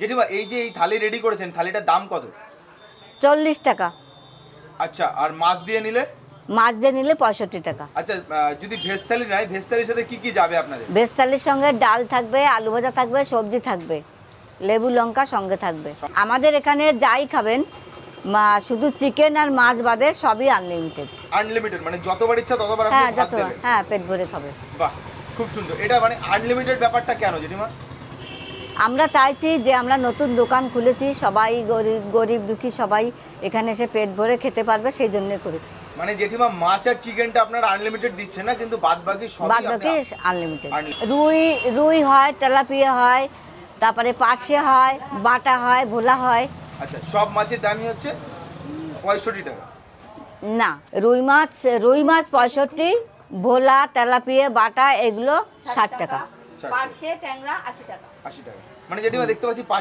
জেঠিমা এই যে এই থালি রেডি করেছেন থালিটার দাম কত? চল্লিশ টাকা। আচ্ছা আর মাছ দিয়ে নিলে? মাছ দিয়ে নিলে পঁয়ষট্টি টাকা। আচ্ছা আহ, যদি ভেজ থালি নাই ভেজ থালির সাথে কি কি যাবে আপনাদের? বেস্তালির সঙ্গে ডাল থাকবে আলু ভাজা থাকবে সবজি থাকবে। লেবু লঙ্কা সঙ্গে থাকবে। আমাদের এখানে যাই খাবেন মা- শুধু চিকেন আর মাছ বাদে সবই আনলিমিটেড আনলিমিটেড মানে যতবার ইচ্ছা ততবার আপনি হ্যাঁ ভাত যত দেবেন। হ্যাঁ পেট ভরে খাবে। বাহ খুব সুন্দর। এটা মানে আনলিমিটেড ব্যাপারটা কেন জেঠিমা? আমরা চাইছি যে আমরা নতুন দোকান খুলেছি সবাই গরিব গরিব দুঃখী সবাই এখানে এসে পেট ভরে খেতে পারবে সেই জন্য করেছি। মানে জেঠিমা মাছ আর চিকেনটা আপনারা আনলিমিটেড দিচ্ছেন না কিন্তু বাদ বাকি সবই বাদ বাকি আনলিমিটেড রুই রুই হয় তেলাপিয়া হয় তারপরে পার্শে হয় বাটা হয় ভোলা হয়। আচ্ছা সব মাছের দামই হচ্ছে পঁয়ষট্টি টাকা। না রুই মাছ রুই মাছ পঁয়ষট্টি ভোলা তেলাপিয়া বাটা এগুলো ষাট টাকা। পার্শে ট্যাংরা আশি টাকা। আশি টাকা। মানে যেটি দেখতে পাচ্ছি